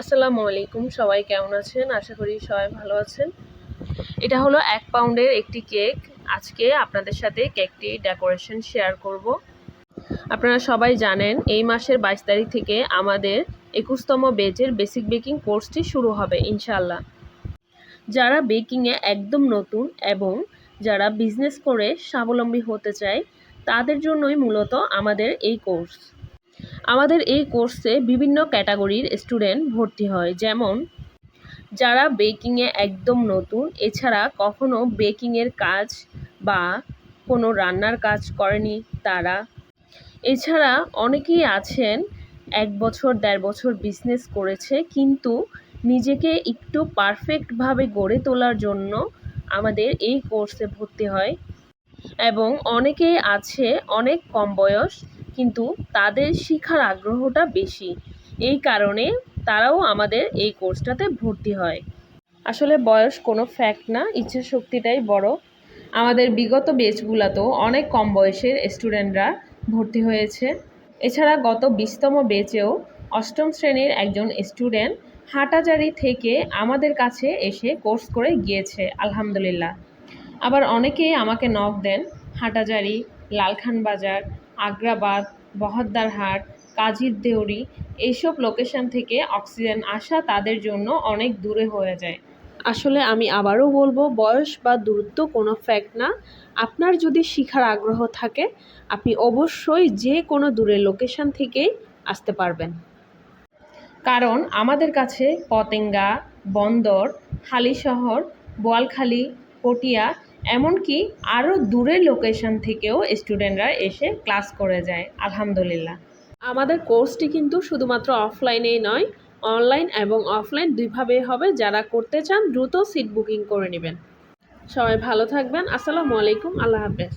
আসসালামু আলাইকুম, সবাই কেমন আছেন? আশা করি সবাই ভালো আছেন। এটা হলো এক পাউন্ডের একটি কেক। আজকে আপনাদের সাথে কেকটি ডেকোরেশন শেয়ার করব। আপনারা সবাই জানেন, এই মাসের বাইশ তারিখ থেকে আমাদের একুশতম বেজের বেসিক বেকিং কোর্সটি শুরু হবে ইনশাল্লাহ যারা বেকিংয়ে একদম নতুন এবং যারা বিজনেস করে স্বাবলম্বী হতে চায়, তাদের জন্যই মূলত আমাদের এই কোর্স। আমাদের এই কোর্সে বিভিন্ন ক্যাটাগরির স্টুডেন্ট ভর্তি হয়, যেমন যারা বেকিংয়ে একদম নতুন, এছাড়া কখনো বেকিংয়ের কাজ বা কোনো রান্নার কাজ করেনি তারা। এছাড়া অনেকেই আছেন, এক বছর, দেড় বছর বিজনেস করেছে, কিন্তু নিজেকে একটু পারফেক্টভাবে গড়ে তোলার জন্য আমাদের এই কোর্সে ভর্তি হয়। এবং অনেকেই আছে অনেক কম বয়স কিন্তু তাদের শিখার আগ্রহটা বেশি। এই কারণে তারাও আমাদের এই কোর্সটাতে ভর্তি হয়। আসলে বয়স কোনো ফ্যাক্ট না, ইচ্ছা শক্তিটাই বড়। আমাদের বিগত বেচগুলোতেও অনেক কম বয়সের স্টুডেন্টরা ভর্তি হয়েছে। এছাড়া গত বিশতম বেচেও অষ্টম শ্রেণির একজন স্টুডেন্ট হাটাজারি থেকে আমাদের কাছে এসে কোর্স করে গিয়েছে, আলহামদুলিল্লাহ। আবার অনেকেই আমাকে নখ দেন, হাটাজারি লালখান বাজার আগ্রাবাদ বহদ্দারহাট কাজীর দেউরি এইসব লোকেশন থেকে অক্সিজেন আসা তাদের জন্য অনেক দূরে হয়ে যায়। আসলে আমি আবারও বলব বয়স বা দূরত্ব কোনো ফ্যাক্ট না। আপনার যদি শিখার আগ্রহ থাকে আপনি অবশ্যই যে কোনো দূরের লোকেশন থেকেই আসতে পারবেন। কারণ আমাদের কাছে পতেঙ্গা বন্দর হালিশহর বোয়ালখালী পটিয়া এমনকি আরও দূরের লোকেশন থেকেও স্টুডেন্টরা এসে ক্লাস করে যায়, আলহামদুলিল্লাহ। আমাদের কোর্সটি কিন্তু শুধুমাত্র অফলাইনেই নয় অনলাইন এবং অফলাইন দুইভাবেই হবে। যারা করতে চান, দ্রুত সিট বুকিং করে নেবেন। সবাই ভালো থাকবেন। আসসালামু আলাইকুম। আল্লাহ হাফেজ।